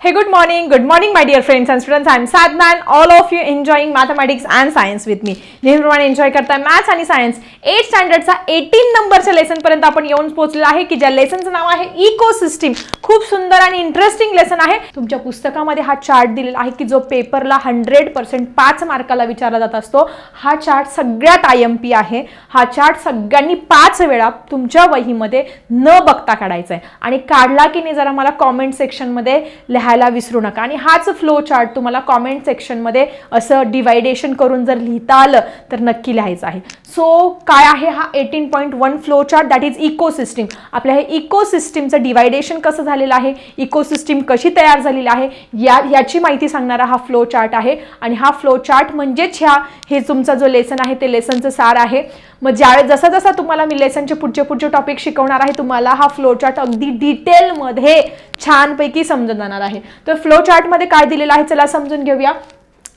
Hey, good morning. Good morning, my dear friends and students. I'm Sadna and all of you enjoying mathematics and science with me. नेहमीप्रमाणे enjoy करताय maths आणि science eight स्टँडर्डचा eighteen नंबरच्या लेसनपर्यंत आपण येऊन पोहोचलेलो आहे की ज्या लेसनचं नाव आहे इको सिस्टीम खूप सुंदर आणि इंटरेस्टिंग लेसन आहे. तुमच्या पुस्तकामध्ये हा चार्ट दिलेला आहे की जो पेपरला हंड्रेड पर्सेंट पाच मार्काला विचारला जात असतो. हा चार्ट सगळ्यात आय एम पी आहे. हा चार्ट सगळ्यांनी पाच वेळा तुमच्या वहीमध्ये न बघता काढायचा आहे. आणि काढला की नाही जरा मला कॉमेंट सेक्शनमध्ये लिहायला विसरू नका. आणि हाच फ्लो चार्ट तुम्हाला कॉमेंट सेक्शनमध्ये असं डिवायडेशन करून जर लिहिता आलं तर नक्की लिहायचं आहे. सो काय आहे हा eighteen point one flow chart that is ecosystem आपल्या हे इको सिस्टीमचं डिवायडेशन कसं झालेलं आहे? इको सिस्टीम कशी तयार झालेली आहे? या याची माहिती सांगणारा हा फ्लो चार्ट आहे. आणि हा फ्लो चार्ट म्हणजेच ह्या हे तुमचा जो लेसन आहे ते लेसनचं सार आहे. मग ज्यावेळेस जसा जसा तुम्हाला मी लेसनचे पुढचे पुढचे टॉपिक शिकवणार आहे तुम्हाला हा फ्लो चार्ट अगदी डिटेलमध्ये छानपैकी समजून जाणार आहे. तर फ्लो चार्टमध्ये काय दिलेलं आहे चला समजून घेऊया.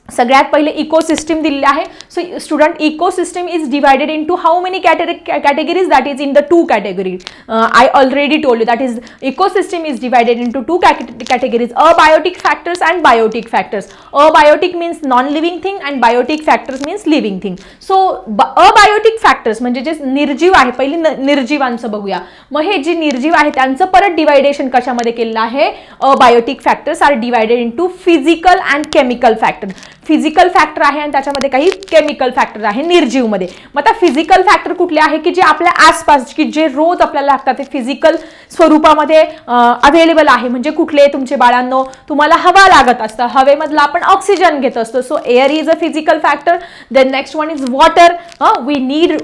सगळ्यात पहिले इको सिस्टीम दिलेली आहे. So student ecosystem is divided into how many category categories that is in the two category I already told you that is ecosystem is divided into two categories abiotic factors and biotic factors abiotic means non living thing and biotic factors means living thing so abiotic factors म्हणजे जे निर्जीव आहे पहिली न- निर्जीवांचं बघूया. मग हे जे निर्जीव आहे त्यांचं परत डिवायडेशन कशामध्ये केलेलं आहे? Abiotic factors are divided into physical and chemical factor physical factor आहे आणि त्याच्यामध्ये काही केमिकल फॅक्टर आहे निर्जीवमध्ये. मग आता फिजिकल फॅक्टर कुठले आहे की जे आपल्या आसपास की जे रोज आपल्याला लागतात ते फिजिकल स्वरूपामध्ये अवेलेबल आहे. म्हणजे कुठले तुमचे बाळांनो तुम्हाला हवा लागत असतं. हवेमधला आपण ऑक्सिजन घेत असतो. So air is a physical factor then next one is water we need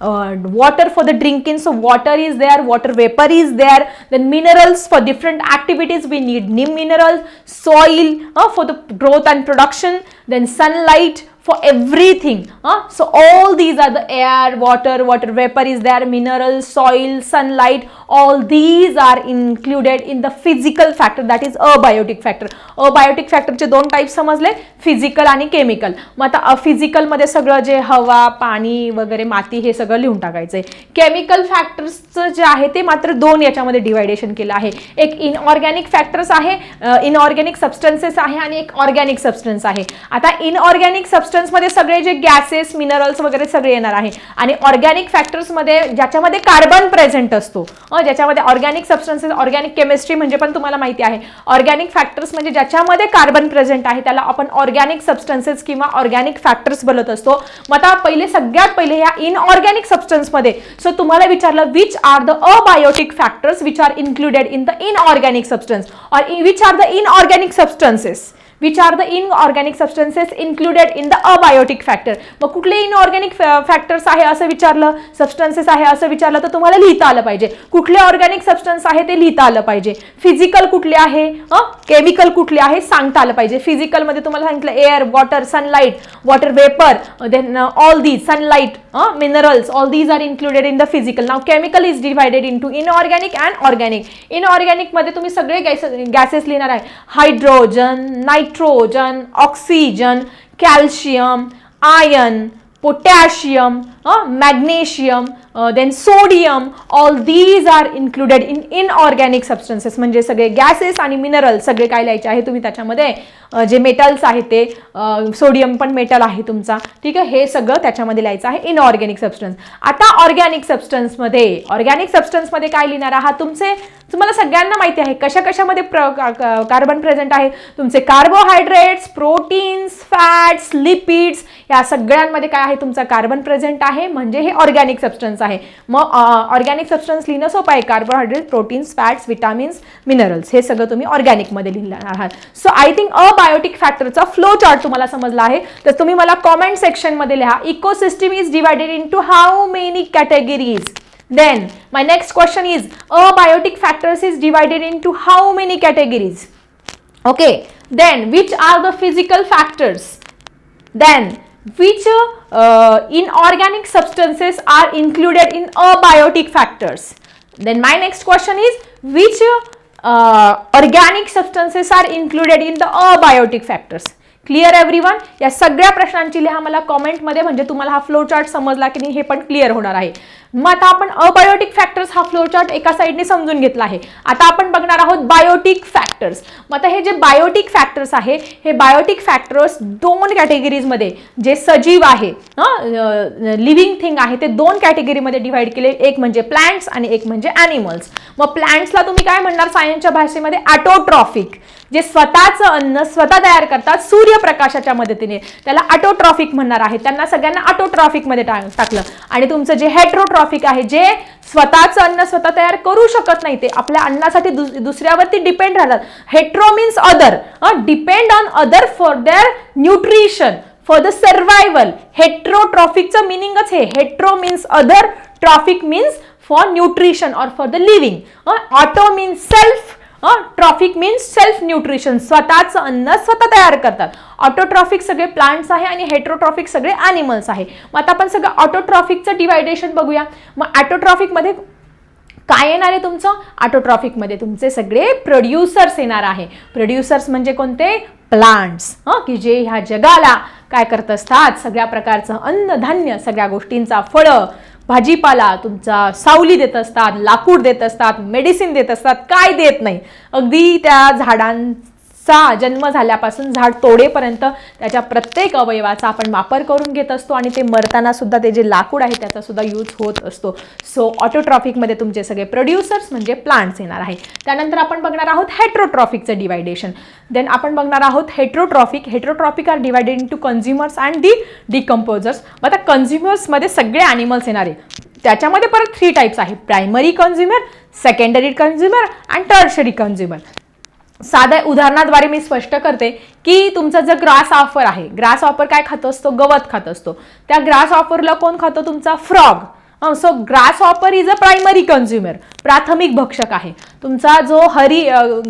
uh, water for the drinking so water is there water vapor is there. Then minerals for different activities we need nim minerals soil uh, for the growth and production. Then sunlight for everything Huh? so all these are the air water water vapor is there minerals soil sunlight all these are included in the physical factor that is abiotic factor. Abiotic factor चे दोन type समजले physical आणि chemical मग आता फिजिकलमध्ये सगळं जे हवा पाणी वगैरे माती हे सगळं लिहून टाकायचंय. केमिकल फॅक्टर्सचं जे आहे ते मात्र दोन याच्यामध्ये डिवायडेशन केलं आहे. एक इनऑर्गॅनिक फॅक्टर्स आहे इनऑर्गॅनिक सबस्टन्सेस आहे आणि एक ऑर्गॅनिक सबस्टन्स आहे. आता इनऑर्गॅनिक सबस्टन्समध्ये सगळे जे गॅसेस मिनरल्स वगैरे सगळे येणार आहे. आणि ऑर्गॅनिक फॅक्टर्समध्ये ज्याच्यामध्ये कार्बन प्रेझेंट असतो. ज्याच्यामध्ये ऑर्गॅनिक सबस्टन्सेस ऑर्गॅनिक केमिस्ट्री म्हणजे पण तुम्हाला माहिती आहे. ऑर्गॅनिक फॅक्टर्स म्हणजे ज्याच्यामध्ये कार्बन प्रेझेंट आहे त्याला आपण ऑर्गॅनिक सबस्टन्सेस किंवा ऑर्गॅनिक फॅक्टर्स बोलत असतो. मग आता पहिले सगळ्यात पहिले या इनऑर्गॅनिक सबस्टन्समध्ये सो तुम्हाला विचारलं which are the abiotic factors which are included in the inorganic substance और which are the inorganic substances which are the inorganic substances included in the abiotic factor मग कुठले इनऑर्गॅनिक फॅक्टर्स आहे असं विचारलं? Substances आहे असं विचारलं तर तुम्हाला लिहिता आलं पाहिजे. कुठले ऑर्गॅनिक सबस्टन्स आहे ते लिहिता आलं पाहिजे. फिजिकल कुठले आहे? केमिकल कुठले आहे? सांगता आलं पाहिजे. फिजिकलमध्ये तुम्हाला सांगितलं air water sunlight water vapour then all these sunlight minerals all these are included in the physical now chemical is divided into inorganic and organic इनऑर्गॅनिकमध्ये तुम्ही सगळे गॅसेस लिहिणार आहे. Hydrogen nitrogen oxygen potassium magnesium then sodium all these are included in inorganic substances म्हणजे सगळे gases आणि mineral सगळे काय लिहायचे आहे तुम्ही त्याच्यामध्ये? जे मेटल्स आहेत ते सोडियम पण मेटल आहे तुमचा. ठीक आहे? हे सगळं त्याच्यामध्ये लिहायचं आहे इनऑर्गॅनिक सबस्टन्स आता ऑर्गॅनिक सबस्टन्समध्ये ऑर्गॅनिक सबस्टन्समध्ये काय लिहिणार आहात तुमचे? तुम्हाला सगळ्यांना माहिती आहे कशा कशामध्ये प्र कार्बन प्रेझेंट आहे? तुमचे कार्बोहायड्रेट्स प्रोटीन्स फॅट्स लिपिड्स या सगळ्यांमध्ये काय आहे तुमचा कार्बन प्रेझेंट आहे म्हणजे हे ऑर्गॅनिक सबस्टन्स आहे. मग ऑर्गॅनिक सबस्टन्स लिहिणं सोपं आहे. Carbohydrate proteins fats vitamins minerals हे सगळं तुम्ही ऑर्गॅनिकमध्ये लिहिणार आहात. सो आय थिंक अबायोटिक फॅक्टरचा फ्लो चार्ट तुम्हाला समजला आहे. तर तुम्ही मला कॉमेंट सेक्शनमध्ये लिहा. Ecosystem is divided into how many categories then my next question is abiotic factors is divided into how many categories Okay, then which are the physical factors? Then, which uh, inorganic substances are included in abiotic factors? Then, my next question is which uh, organic substances are included in the abiotic factors? Clear everyone या सगळ्या प्रश्नांची लिहा मला कॉमेंटमध्ये म्हणजे तुम्हाला हा flow chart समजला की नाही हे पण क्लिअर होणार आहे. मग आता आपण अबायोटिक फॅक्टर्स हा फ्लो चार्ट एका साईडने समजून घेतला आहे. आता आपण बघणार आहोत बायोटिक फॅक्टर्स मग आता हे जे बायोटिक फॅक्टर्स आहे हे बायोटिक फॅक्टर्स दोन कॅटेगरीजमध्ये जे सजीव आहे लिव्हिंग थिंग आहे ते दोन कॅटेगरीमध्ये डिव्हाइड केले. एक म्हणजे प्लांट्स आणि एक म्हणजे ॲनिमल्स मग प्लांट्सला तुम्ही काय म्हणणार? सायन्सच्या भाषेमध्ये ॲटोट्रॉफिक जे स्वतःचं अन्न स्वतः तयार करतात सूर्यप्रकाशाच्या मदतीने. त्याला ऑटोट्रॉफिक म्हणणार आहे. त्यांना सगळ्यांना ऑटोट्रॉफिकमध्ये टा टाकलं. आणि तुमचं जे हेट्रोट्रॉफिक आहे जे स्वतःचं अन्न स्वतः तयार करू शकत नाही ते आपल्या अन्नासाठी दुस दुसऱ्यावरती डिपेंड राहतात. Hetero means other depend on other for their nutrition for the survival हेट्रोट्रॉफिकचं मिनिंगच हे. Hetero means other trophic means for nutrition or for the living auto means self trophic means self nutrition स्वतःचं अन्न स्वतः तयार करतात. Autotrophic सगळे plants आहे आणि हेट्रोट्रॉफिक सगळे ॲनिमल्स आहे. मग आता आपण सगळं ऑटोट्रॉफिकचं डिवायडेशन बघूया. मग ॲटोट्रॉफिकमध्ये काय येणार आहे तुमचं? ऑटोट्रॉफिकमध्ये तुमचे सगळे प्रोड्युसर्स येणार आहे. प्रोड्युसर्स म्हणजे कोणते? प्लांट्स हं की जे ह्या जगाला काय करत असतात? सगळ्या प्रकारचं अन्नधान्य सगळ्या गोष्टींचा फळं भाजीपाला तुमचा सावली देत असतात लाकूड देत असतात मेडिसिन देत असतात काय देत नाही. अगदी त्या झाडां चा जन्म झाल्यापासून झाड तोडेपर्यंत त्याच्या प्रत्येक अवयवाचा आपण वापर करून घेत असतो आणि ते मरताना सुद्धा ते जे लाकूड आहे त्याचा सुद्धा यूज होत असतो. सो ऑटोट्रॉफिकमध्ये तुमचे सगळे प्रोड्युसर्स म्हणजे प्लांट्स येणार आहे. त्यानंतर आपण बघणार आहोत हेट्रोट्रॉफिकचं डिवायडेशन देन आपण बघणार आहोत heterotrophic heterotrophic are divided to consumers and the decomposers मग आता कन्झ्युमर्समध्ये सगळे ॲनिमल्स येणार आहे. त्याच्यामध्ये परत थ्री टाईप्स आहे. Primary consumer secondary consumer and tertiary consumer साध्या उदाहरणाद्वारे मी स्पष्ट करते की तुमचा जर ग्रास ऑफर आहे ग्रास ऑफर काय खात असतो? गवत खात असतो. त्या ग्रास ऑफरला कोण खातो? तुमचा frog. So grasshopper is a primary consumer प्राथमिक भक्षक आहे. तुमचा जो हरी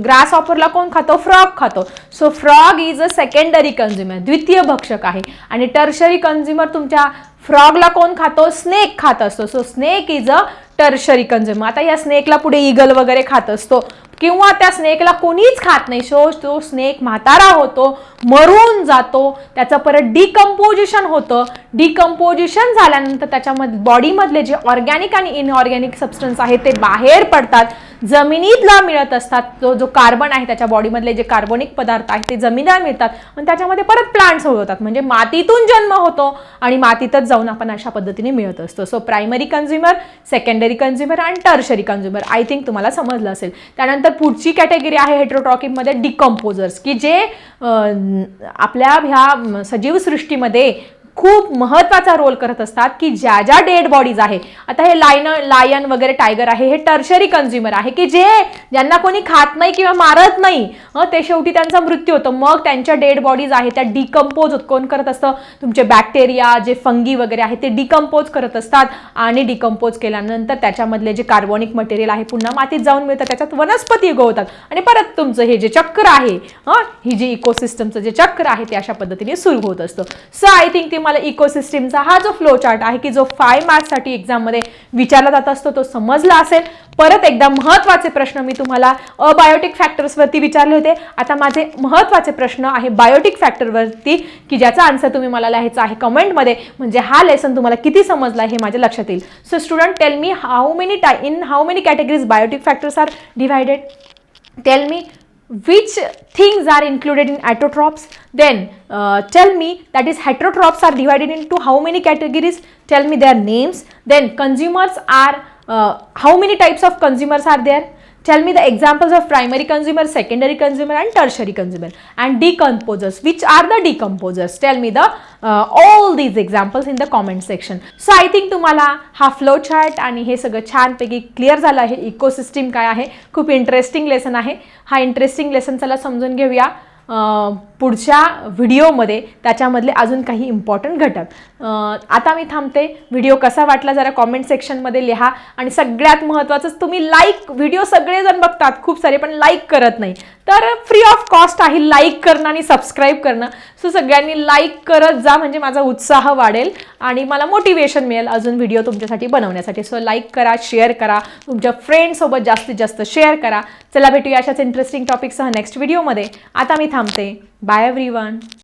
ग्रास ऑफरला कोण खातो? फ्रॉग खातो. So frog is a secondary consumer द्वितीय भक्षक आहे. आणि टर्शरी कन्झ्युमर तुमच्या फ्रॉगला कोण खातो? स्नेक खात असतो. So snake is a tertiary consumer आता या स्नेकला पुढे इगल वगैरे खात असतो. किंवा त्या स्नेकला कोणीच खात नाही. सो तो स्नेक म्हातारा होतो मरून जातो त्याचं परत डिकम्पोजिशन होतं. डिकम्पोजिशन झाल्यानंतर त्याच्यामध्ये बॉडीमधले जे ऑर्गॅनिक आणि इनऑर्गॅनिक सबस्टन्स आहेत ते बाहेर पडतात. जमिनीतला मिळत असतात. जो जो कार्बन आहे त्याच्या बॉडीमधले जे कार्बनिक पदार्थ आहेत ते जमिनीला मिळतात. आणि त्याच्यामध्ये परत प्लांट्स होतात. म्हणजे मातीतून जन्म होतो आणि मातीतच जाऊन आपण अशा पद्धतीने मिळत असतो. So primary consumer secondary consumer आणि टर्शरी कन्झ्युमर आय थिंक तुम्हाला समजलं असेल. त्यानंतर पुढची कॅटेगरी आहे हेट्रोट्रॉकिकमध्ये डिकम्पोजर्स की जे आपल्या ह्या सजीव सृष्टीमध्ये खूप महत्त्वाचा रोल करत असतात की ज्या ज्या डेड बॉडीज आहे. आता हे लायन लायन वगैरे टायगर आहे हे टर्शरी कन्झ्युमर आहे की जे ज्यांना कोणी खात नाही किंवा मारत नाही ते शेवटी त्यांचा मृत्यू होतो. मग त्यांच्या डेड बॉडीज आहे त्या डिकम्पोज कोण करत असतं. तुमचे बॅक्टेरिया जे फंगी वगैरे आहे ते डिकम्पोज करत असतात आणि डिकम्पोज केल्यानंतर त्याच्यामधले जे कार्बोनिक मटेरियल आहे पुन्हा मातीत जाऊन मिळतं. त्याच्यात वनस्पती उगवतात. आणि परत तुमचं हे जे चक्र आहे हं, ही जी इकोसिस्टमचं जे चक्र आहे ते अशा पद्धतीने सुरू होत असतं. सो आय थिंक ती मला इकोसिस्टीमचा हा जो फ्लो चार्ट आहे की जो फाय मार्क्ससाठी एक्झाममध्ये विचारला जात असतो तो समजला असेल. परत एकदा महत्त्वाचे प्रश्न मी तुम्हाला अबायोटिक फॅक्टर्सवरती विचारले होते. आता माझे महत्त्वाचे प्रश्न आहे बायोटिक फॅक्टरवरती की ज्याचा आन्सर तुम्ही मला लिहायचा आहे कमेंटमध्ये म्हणजे हा लेसन तुम्हाला किती समजला हे माझ्या लक्षात येईल. So student tell me how many tie in how many categories biotic factors are divided tell me which things are included in autotrophs? Then uh, tell me that is heterotrophs are divided into how many categories? Tell me their names. Then consumers are uh, how many types of consumers are there tell me the examples of primary consumer secondary consumer and tertiary consumer and decomposers which are the decomposers tell me the uh, all these examples in the comment section so i think तुम्हाला हा flow chart आणि हे सगळं छानपैकी clear झालं आहे ecosystem काय आहे खूप इंटरेस्टिंग लेसन आहे हा इंटरेस्टिंग लेसन चला समजून घेऊया पुढच्या व्हिडिओमध्ये त्याच्यामधले अजून काही इम्पॉर्टंट घटक. आता मी थांबते. व्हिडिओ कसा वाटला जरा कॉमेंट सेक्शनमध्ये लिहा. आणि सगळ्यात महत्त्वाचंच तुम्ही लाईक व्हिडिओ सगळेजण बघतात. खूप सारे पण लाईक करत नाही. तर फ्री ऑफ कॉस्ट आहे. लाईक करणं आणि सबस्क्राईब करणं. सो सगळ्यांनी लाईक करत जा म्हणजे माझा उत्साह वाढेल आणि मला मोटिवेशन मिळेल अजून व्हिडिओ तुमच्यासाठी बनवण्यासाठी. सो लाईक करा शेअर करा. तुमच्या फ्रेंडसोबत जास्तीत जास्त शेअर करा. चला भेटूया अशाच इंटरेस्टिंग टॉपिकसह नेक्स्ट व्हिडिओमध्ये आता मी थांबते. Bye every one